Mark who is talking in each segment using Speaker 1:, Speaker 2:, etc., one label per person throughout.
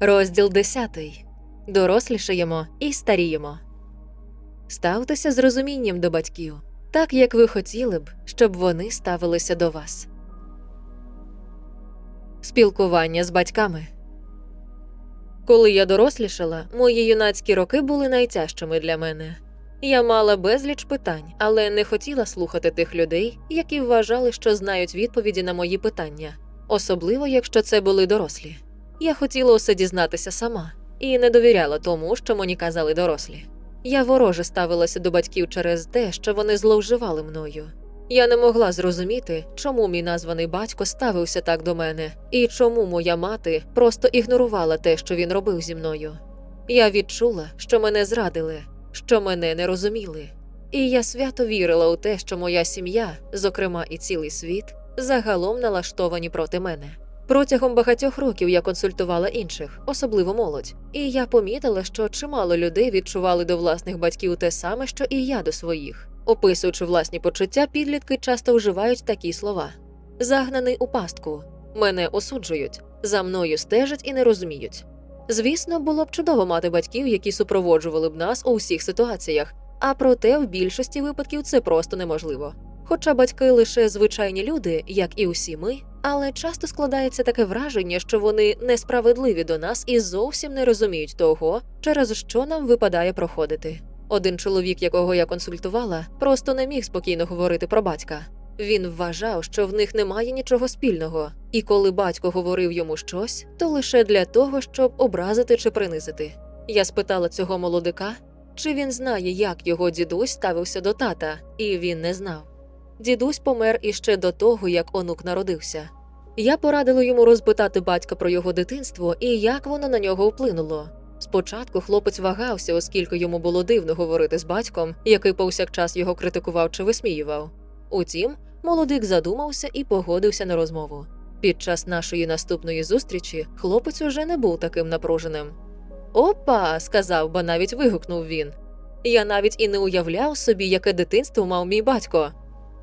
Speaker 1: Розділ 10. Дорослішаємо і старіємо. Ставтеся з розумінням до батьків, так як ви хотіли б, щоб вони ставилися до вас. Спілкування з батьками. Коли я дорослішала, мої юнацькі роки були найтяжчими для мене. Я мала безліч питань, але не хотіла слухати тих людей, які вважали, що знають відповіді на мої питання, особливо якщо це були дорослі. Я хотіла усе дізнатися сама і не довіряла тому, що мені казали дорослі. Я вороже ставилася до батьків через те, що вони зловживали мною. Я не могла зрозуміти, чому мій названий батько ставився так до мене, і чому моя мати просто ігнорувала те, що він робив зі мною. Я відчула, що мене зрадили, що мене не розуміли. І я свято вірила у те, що моя сім'я, зокрема і цілий світ, загалом налаштовані проти мене. Протягом багатьох років я консультувала інших, особливо молодь, і я помітила, що чимало людей відчували до власних батьків те саме, що і я до своїх. Описуючи власні почуття, підлітки часто вживають такі слова: загнаний у пастку, мене осуджують, за мною стежать і не розуміють. Звісно, було б чудово мати батьків, які супроводжували б нас у всіх ситуаціях, а проте в більшості випадків це просто неможливо. Хоча батьки лише звичайні люди, як і усі ми, але часто складається таке враження, що вони несправедливі до нас і зовсім не розуміють того, через що нам випадає проходити. Один чоловік, якого я консультувала, просто не міг спокійно говорити про батька. Він вважав, що в них немає нічого спільного, і коли батько говорив йому щось, то лише для того, щоб образити чи принизити. Я спитала цього молодика, чи він знає, як його дідусь ставився до тата, і він не знав. Дідусь помер іще до того, як онук народився. Я порадила йому розпитати батька про його дитинство і як воно на нього вплинуло. Спочатку хлопець вагався, оскільки йому було дивно говорити з батьком, який повсякчас його критикував чи висміював. Утім, молодик задумався і погодився на розмову. Під час нашої наступної зустрічі хлопець уже не був таким напруженим. Опа, сказав, ба навіть вигукнув він. Я навіть і не уявляв собі, яке дитинство мав мій батько.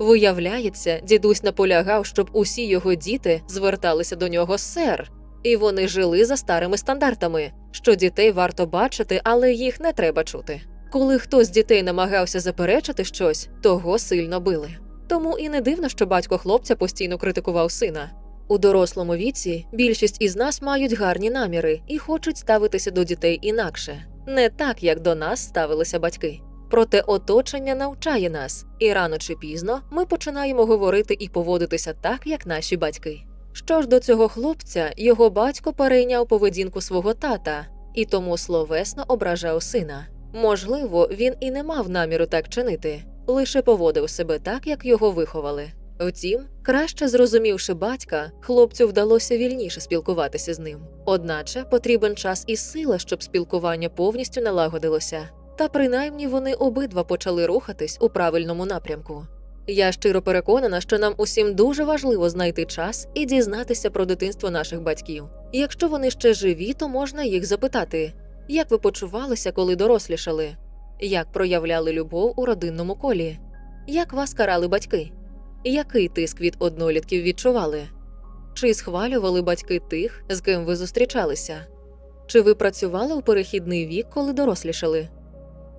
Speaker 1: Виявляється, дідусь наполягав, щоб усі його діти зверталися до нього сер, і вони жили за старими стандартами, що дітей варто бачити, але їх не треба чути. Коли хтось з дітей намагався заперечити щось, того сильно били. Тому і не дивно, що батько хлопця постійно критикував сина. У дорослому віці більшість із нас мають гарні наміри і хочуть ставитися до дітей інакше, не так, як до нас ставилися батьки. Проте оточення навчає нас, і рано чи пізно ми починаємо говорити і поводитися так, як наші батьки. Що ж до цього хлопця, його батько перейняв поведінку свого тата і тому словесно ображав сина. Можливо, він і не мав наміру так чинити, лише поводив себе так, як його виховали. Втім, краще зрозумівши батька, хлопцю вдалося вільніше спілкуватися з ним. Одначе потрібен час і сила, щоб спілкування повністю налагодилося. Та принаймні вони обидва почали рухатись у правильному напрямку. Я щиро переконана, що нам усім дуже важливо знайти час і дізнатися про дитинство наших батьків. Якщо вони ще живі, то можна їх запитати, як ви почувалися, коли дорослішали, як проявляли любов у родинному колі, як вас карали батьки, який тиск від однолітків відчували, чи схвалювали батьки тих, з ким ви зустрічалися, чи ви працювали у перехідний вік, коли дорослішали.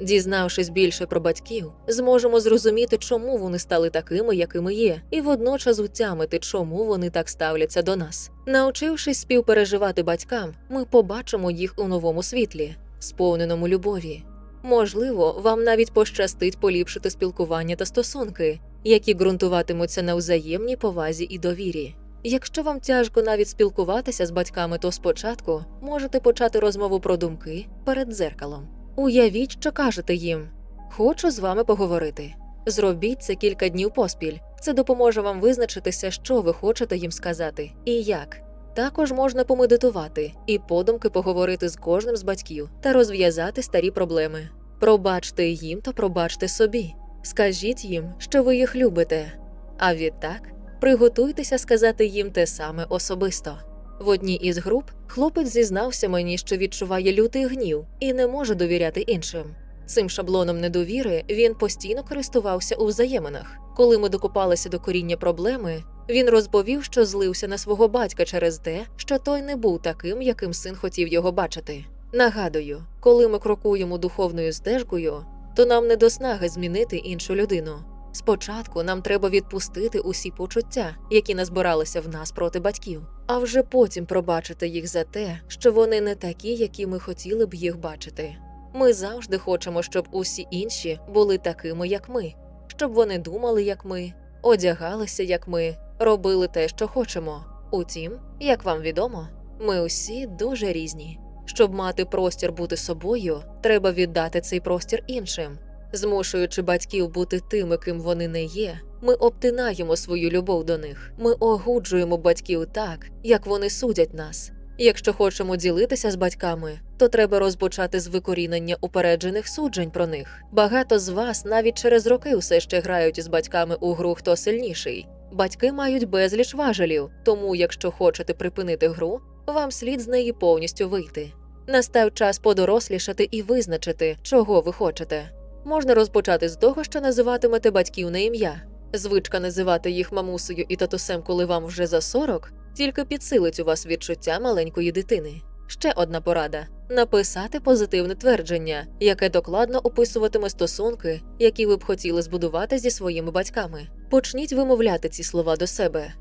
Speaker 1: Дізнавшись більше про батьків, зможемо зрозуміти, чому вони стали такими, якими є, і водночас утямити, чому вони так ставляться до нас. Навчившись співпереживати батькам, ми побачимо їх у новому світлі, сповненому любові. Можливо, вам навіть пощастить поліпшити спілкування та стосунки, які ґрунтуватимуться на взаємній повазі і довірі. Якщо вам тяжко навіть спілкуватися з батьками, то спочатку можете почати розмову про думки перед дзеркалом. Уявіть, що кажете їм: Хочу з вами поговорити. Зробіть це кілька днів поспіль. Це допоможе вам визначитися, що ви хочете їм сказати і як. Також можна помедитувати і подумки поговорити з кожним з батьків та розв'язати старі проблеми. Пробачте їм, то пробачте собі. Скажіть їм, що ви їх любите. А відтак приготуйтеся сказати їм те саме особисто. В одній із груп хлопець зізнався мені, що відчуває лютий гнів і не може довіряти іншим. Цим шаблоном недовіри він постійно користувався у взаєминах. Коли ми докопалися до коріння проблеми, Він розповів, що злився на свого батька через те, що той не був таким, яким син хотів його бачити. Нагадую, коли ми крокуємо духовною стежкою, то нам не до снаги змінити іншу людину. Спочатку нам треба відпустити усі почуття, які назбиралися в нас проти батьків, а вже потім пробачити їх за те, що вони не такі, які ми хотіли б їх бачити. Ми завжди хочемо, щоб усі інші були такими, як ми, щоб вони думали, як ми, одягалися, як ми, робили те, що хочемо. Утім, як вам відомо, ми усі дуже різні. Щоб мати простір бути собою, треба віддати цей простір іншим. Змушуючи батьків бути тими, ким вони не є, ми обтинаємо свою любов до них. Ми огуджуємо батьків так, як вони судять нас. Якщо хочемо ділитися з батьками, то треба розпочати з викорінення упереджених суджень про них. Багато з вас навіть через роки все ще грають із батьками у гру хто сильніший. Батьки мають безліч важелів, тому якщо хочете припинити гру, вам слід з неї повністю вийти. Настав час подорослішати і визначити, чого ви хочете. Можна розпочати з того, що називатимете батьків на ім'я. Звичка називати їх мамусею і татусем, коли вам вже за 40, тільки підсилить у вас відчуття маленької дитини. Ще одна порада: написати позитивне твердження, яке докладно описуватиме стосунки, які ви б хотіли збудувати зі своїми батьками. Почніть вимовляти ці слова до себе.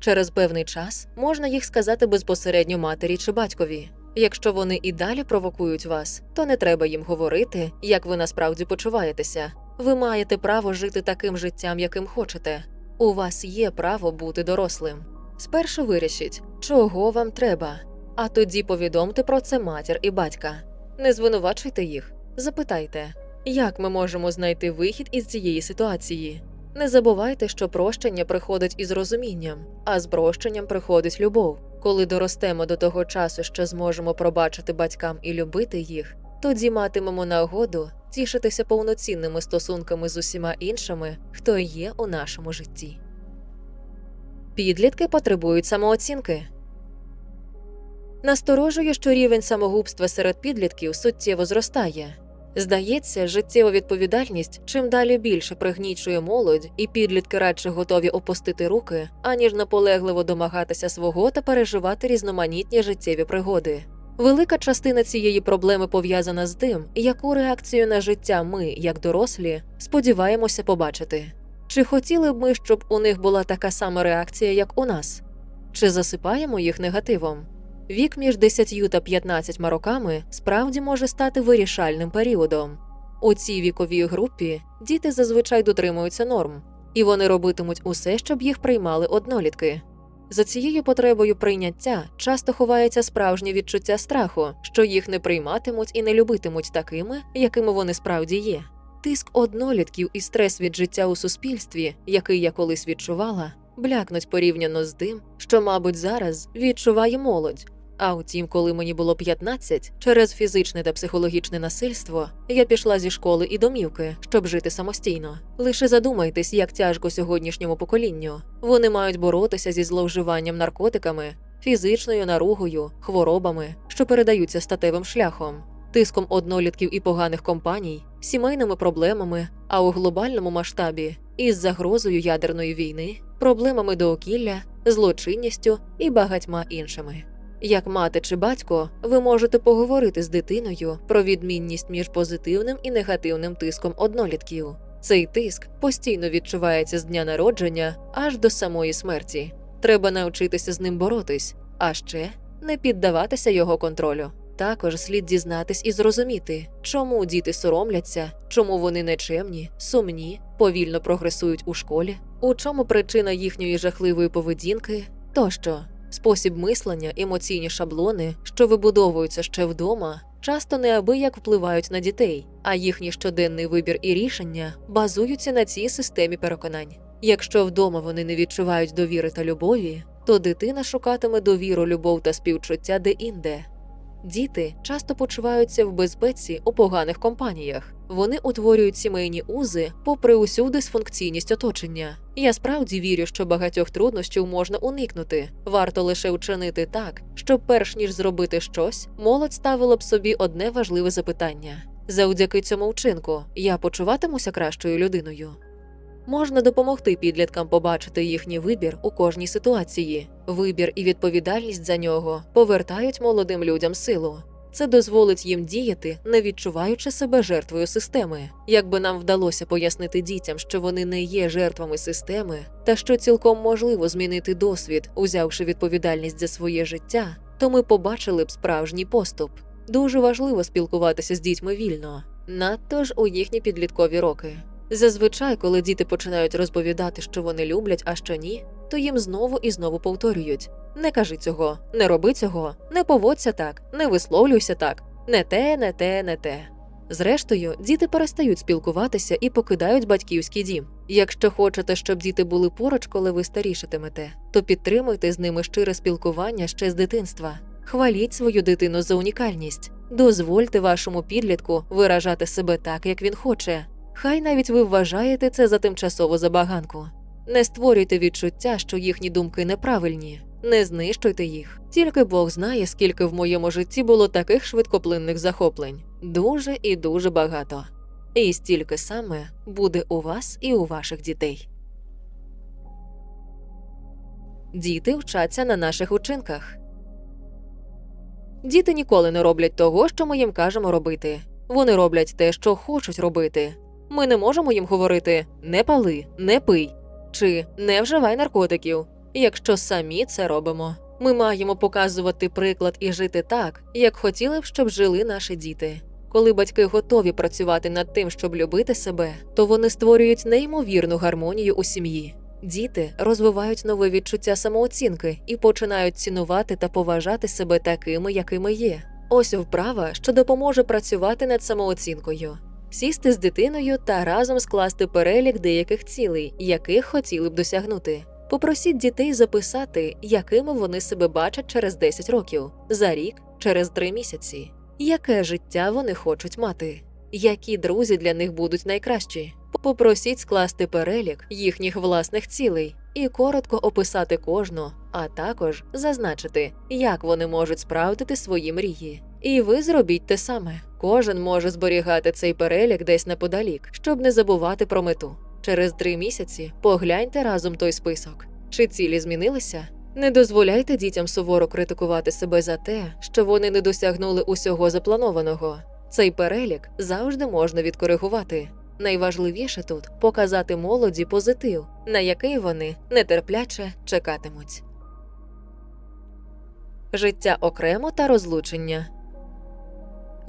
Speaker 1: Через певний час можна їх сказати безпосередньо матері чи батькові. Якщо вони і далі провокують вас, то не треба їм говорити, як ви насправді почуваєтеся. Ви маєте право жити таким життям, яким хочете. У вас є право бути дорослим. Спершу вирішіть, чого вам треба, а тоді повідомте про це матір і батька. Не звинувачуйте їх, запитайте, як ми можемо знайти вихід із цієї ситуації. Не забувайте, що прощення приходить із розумінням, а з прощенням приходить любов. Коли доростемо до того часу, що зможемо пробачити батькам і любити їх, тоді матимемо нагоду тішитися повноцінними стосунками з усіма іншими, хто є у нашому житті. Підлітки потребують самооцінки. Насторожує, що рівень самогубства серед підлітків суттєво зростає. Здається, життєва відповідальність чим далі більше пригнічує молодь, і підлітки радше готові опустити руки, аніж наполегливо домагатися свого та переживати різноманітні життєві пригоди. Велика частина цієї проблеми пов'язана з тим, яку реакцію на життя ми, як дорослі, сподіваємося побачити. Чи хотіли б ми, щоб у них була така сама реакція, як у нас? Чи засипаємо їх негативом? Вік між 10 та 15 роками справді може стати вирішальним періодом. У цій віковій групі діти зазвичай дотримуються норм, і вони робитимуть усе, щоб їх приймали однолітки. За цією потребою прийняття часто ховається справжнє відчуття страху, що їх не прийматимуть і не любитимуть такими, якими вони справді є. Тиск однолітків і стрес від життя у суспільстві, який я колись відчувала, блякнуть порівняно з тим, що, мабуть, зараз відчуває молодь. А утім, коли мені було 15, через фізичне та психологічне насильство я пішла зі школи і домівки, щоб жити самостійно. Лише задумайтесь, як тяжко сьогоднішньому поколінню. Вони мають боротися зі зловживанням наркотиками, фізичною наругою, хворобами, що передаються статевим шляхом, тиском однолітків і поганих компаній, сімейними проблемами, а у глобальному масштабі із загрозою ядерної війни, проблемами доокілля, злочинністю і багатьма іншими. Як мати чи батько, ви можете поговорити з дитиною про відмінність між позитивним і негативним тиском однолітків. Цей тиск постійно відчувається з дня народження аж до самої смерті. Треба навчитися з ним боротись, а ще не піддаватися його контролю. Також слід дізнатись і зрозуміти, чому діти соромляться, чому вони нечемні, сумні, повільно прогресують у школі, у чому причина їхньої жахливої поведінки тощо. Спосіб мислення, емоційні шаблони, що вибудовуються ще вдома, часто неабияк впливають на дітей, а їхній щоденний вибір і рішення базуються на цій системі переконань. Якщо вдома вони не відчувають довіри та любові, то дитина шукатиме довіру, любов та співчуття де-інде. Діти часто почуваються в безпеці у поганих компаніях. Вони утворюють сімейні узи попри усю дисфункційність оточення. Я справді вірю, що багатьох труднощів можна уникнути. Варто лише вчинити так, щоб перш ніж зробити щось, молодь ставила б собі одне важливе запитання. Завдяки цьому вчинку я почуватимуся кращою людиною. Можна допомогти підліткам побачити їхній вибір у кожній ситуації. Вибір і відповідальність за нього повертають молодим людям силу. Це дозволить їм діяти, не відчуваючи себе жертвою системи. Якби нам вдалося пояснити дітям, що вони не є жертвами системи, та що цілком можливо змінити досвід, узявши відповідальність за своє життя, то ми побачили б справжній поступ. Дуже важливо спілкуватися з дітьми вільно, надто ж у їхні підліткові роки. Зазвичай, коли діти починають розповідати, що вони люблять, а що ні, то їм знову і знову повторюють: не кажи цього, не роби цього, не поводься так, не висловлюйся так, не те, не те, не те. Зрештою, діти перестають спілкуватися і покидають батьківський дім. Якщо хочете, щоб діти були поруч, коли ви старішатимете, то підтримуйте з ними щире спілкування ще з дитинства. Хваліть свою дитину за унікальність, дозвольте вашому підлітку виражати себе так, як він хоче. Хай навіть ви вважаєте це за тимчасову забаганку. Не створюйте відчуття, що їхні думки неправильні, не знищуйте їх. Тільки Бог знає, скільки в моєму житті було таких швидкоплинних захоплень. Дуже і дуже багато. І стільки саме буде у вас і у ваших дітей. Діти вчаться на наших учинках. Діти ніколи не роблять того, що ми їм кажемо робити. Вони роблять те, що хочуть робити. Ми не можемо їм говорити не пали, не пий чи не вживай наркотиків, якщо самі це робимо. Ми маємо показувати приклад і жити так, як хотіли б, щоб жили наші діти. Коли батьки готові працювати над тим, щоб любити себе, то вони створюють неймовірну гармонію у сім'ї. Діти розвивають нове відчуття самооцінки і починають цінувати та поважати себе такими, якими є. Ось вправа, що допоможе працювати над самооцінкою. Сісти з дитиною та разом скласти перелік деяких цілей, яких хотіли б досягнути. Попросіть дітей записати, якими вони себе бачать через 10 років, за рік, через 3 місяці, яке життя вони хочуть мати, які друзі для них будуть найкращі. Попросіть скласти перелік їхніх власних цілей і коротко описати кожну, а також зазначити, як вони можуть справдити свої мрії. І ви зробіть те саме. Кожен може зберігати цей перелік десь неподалік, щоб не забувати про мету. Через три місяці погляньте разом той список. Чи цілі змінилися? Не дозволяйте дітям суворо критикувати себе за те, що вони не досягнули усього запланованого. Цей перелік завжди можна відкоригувати. Найважливіше тут показати молоді позитив, на який вони нетерпляче чекатимуть. Життя окремо та розлучення.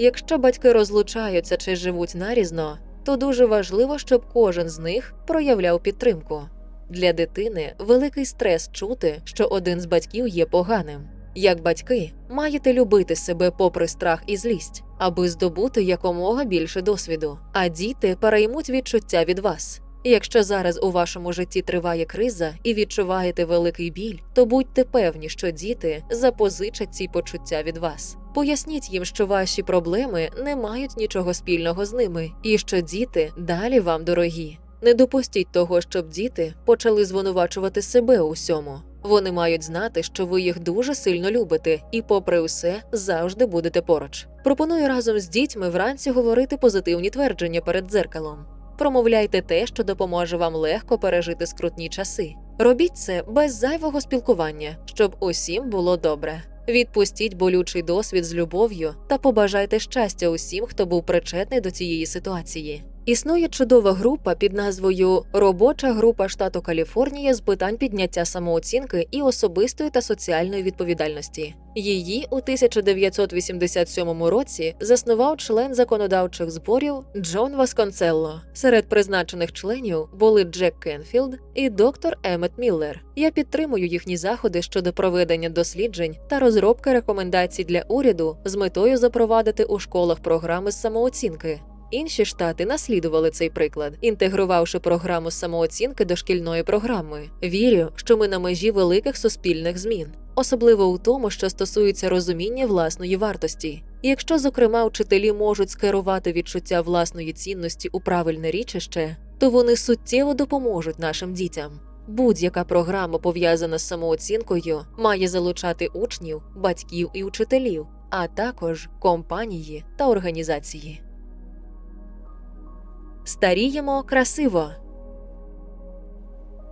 Speaker 1: Якщо батьки розлучаються чи живуть нарізно, то дуже важливо, щоб кожен з них проявляв підтримку. Для дитини великий стрес чути, що один з батьків є поганим. Як батьки, маєте любити себе попри страх і злість, аби здобути якомога більше досвіду, а діти переймуть відчуття від вас. Якщо зараз у вашому житті триває криза і відчуваєте великий біль, то будьте певні, що діти запозичать ці почуття від вас. Поясніть їм, що ваші проблеми не мають нічого спільного з ними, і що діти далі вам дорогі. Не допустіть того, щоб діти почали звинувачувати себе у всьому. Вони мають знати, що ви їх дуже сильно любите, і, попри все, завжди будете поруч. Пропоную разом з дітьми вранці говорити позитивні твердження перед дзеркалом. Промовляйте те, що допоможе вам легко пережити скрутні часи. Робіть це без зайвого спілкування, щоб усім було добре. Відпустіть болючий досвід з любов'ю та побажайте щастя усім, хто був причетний до цієї ситуації. Існує чудова група під назвою Робоча група штату Каліфорнія з питань підняття самооцінки і особистої та соціальної відповідальності. Її у 1987 році заснував член законодавчих зборів Джон Васконцелло. Серед призначених членів були Джек Кенфілд і доктор Емет Міллер. Я підтримую їхні заходи щодо проведення досліджень та розробки рекомендацій для уряду з метою запровадити у школах програми з самооцінки. Інші штати наслідували цей приклад, інтегрувавши програму самооцінки до шкільної програми. Вірю, що ми на межі великих суспільних змін, особливо у тому, що стосується розуміння власної вартості. Якщо, зокрема, вчителі можуть скерувати відчуття власної цінності у правильне річище, то вони суттєво допоможуть нашим дітям. Будь-яка програма, пов'язана з самооцінкою, має залучати учнів, батьків і учителів, а також компанії та організації. Старіємо красиво.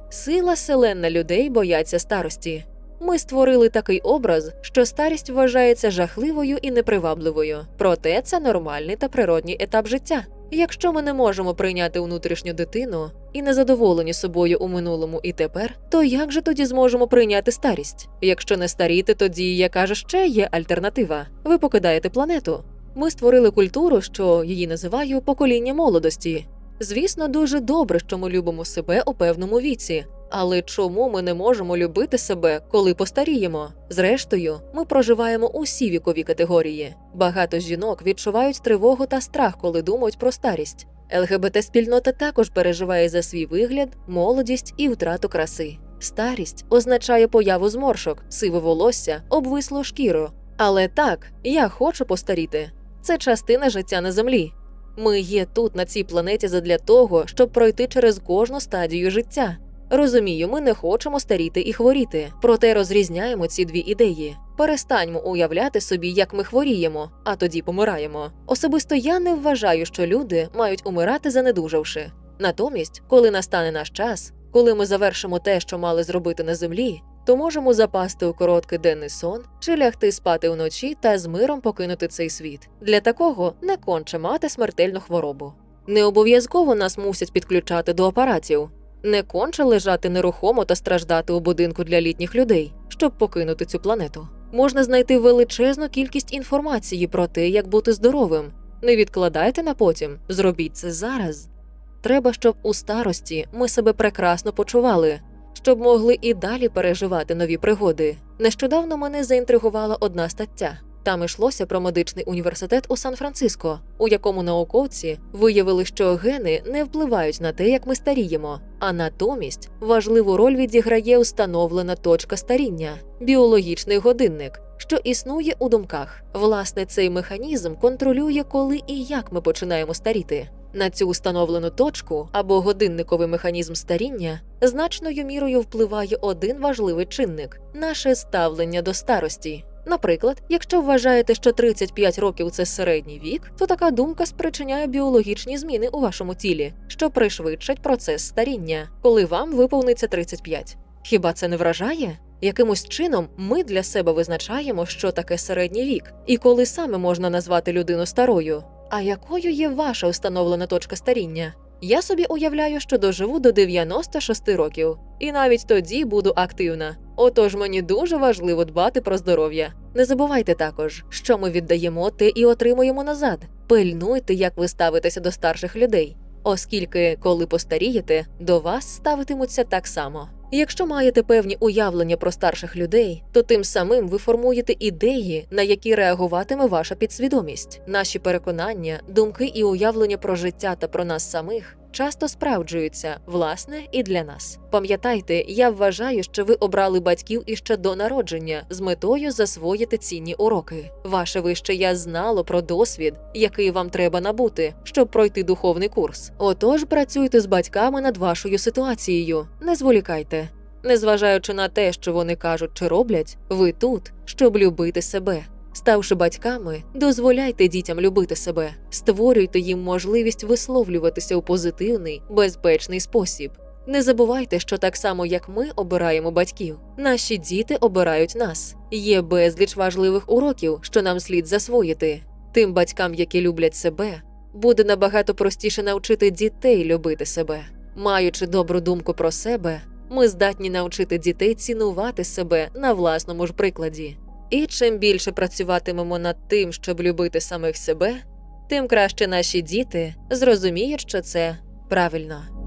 Speaker 1: Сила селена людей бояться старості. Ми створили такий образ, що старість вважається жахливою і непривабливою. Проте це нормальний та природній етап життя. Якщо ми не можемо прийняти внутрішню дитину і не задоволені собою у минулому і тепер, то як же тоді зможемо прийняти старість? Якщо не старіти, тоді яка ж ще є альтернатива? Ви покидаєте планету. Ми створили культуру, що її називаю покоління молодості. Звісно, дуже добре, що ми любимо себе у певному віці. Але чому ми не можемо любити себе, коли постаріємо? Зрештою, ми проживаємо усі вікові категорії. Багато жінок відчувають тривогу та страх, коли думають про старість. ЛГБТ-спільнота також переживає за свій вигляд, молодість і втрату краси. Старість означає появу зморшок, сиве волосся, обвислу шкіру. Але так, я хочу постаріти. Це частина життя на землі. Ми є тут, на цій планеті, задля того, щоб пройти через кожну стадію життя. Розумію, ми не хочемо старіти і хворіти, проте розрізняємо ці дві ідеї. Перестаньмо уявляти собі, як ми хворіємо, а тоді помираємо. Особисто я не вважаю, що люди мають умирати занедужавши. Натомість, коли настане наш час, коли ми завершимо те, що мали зробити на землі, то можемо запасти у короткий денний сон чи лягти спати вночі та з миром покинути цей світ. Для такого не конче мати смертельну хворобу. Не обов'язково нас мусять підключати до апаратів. Не конче лежати нерухомо та страждати у будинку для літніх людей, щоб покинути цю планету. Можна знайти величезну кількість інформації про те, як бути здоровим. Не відкладайте на потім, зробіть це зараз. Треба, щоб у старості ми себе прекрасно почували, щоб могли і далі переживати нові пригоди. Нещодавно мене заінтригувала одна стаття. Там йшлося про медичний університет у Сан-Франциско, у якому науковці виявили, що гени не впливають на те, як ми старіємо, а натомість важливу роль відіграє установлена точка старіння біологічний годинник, що існує у думках. Власне, цей механізм контролює, коли і як ми починаємо старіти. На цю установлену точку або годинниковий механізм старіння значною мірою впливає один важливий чинник наше ставлення до старості. Наприклад, якщо вважаєте, що 35 років це середній вік, то така думка спричиняє біологічні зміни у вашому тілі, що пришвидшать процес старіння, коли вам виповниться 35. Хіба це не вражає? Якимось чином ми для себе визначаємо, що таке середній вік, і коли саме можна назвати людину старою. А якою є ваша установлена точка старіння? Я собі уявляю, що доживу до 96 років, і навіть тоді буду активна. Отож мені дуже важливо дбати про здоров'я. Не забувайте також, що ми віддаємо, те і отримуємо назад. Пильнуйте, як ви ставитеся до старших людей, оскільки, коли постарієте, до вас ставитимуться так само. Якщо маєте певні уявлення про старших людей, то тим самим ви формуєте ідеї, на які реагуватиме ваша підсвідомість. Наші переконання, думки і уявлення про життя та про нас самих часто справджуються, власне, і для нас. Пам'ятайте, я вважаю, що ви обрали батьків іще до народження з метою засвоїти цінні уроки. Ваше вище я знало про досвід, який вам треба набути, щоб пройти духовний курс. Отож, працюйте з батьками над вашою ситуацією, не зволікайте. Незважаючи на те, що вони кажуть чи роблять, ви тут, щоб любити себе. Ставши батьками, дозволяйте дітям любити себе, створюйте їм можливість висловлюватися у позитивний, безпечний спосіб. Не забувайте, що так само як ми обираємо батьків, наші діти обирають нас. Є безліч важливих уроків, що нам слід засвоїти. Тим батькам, які люблять себе, буде набагато простіше навчити дітей любити себе. Маючи добру думку про себе, ми здатні навчити дітей цінувати себе на власному ж прикладі. І чим більше працюватимемо над тим, щоб любити самих себе, тим краще наші діти зрозуміють, що це правильно.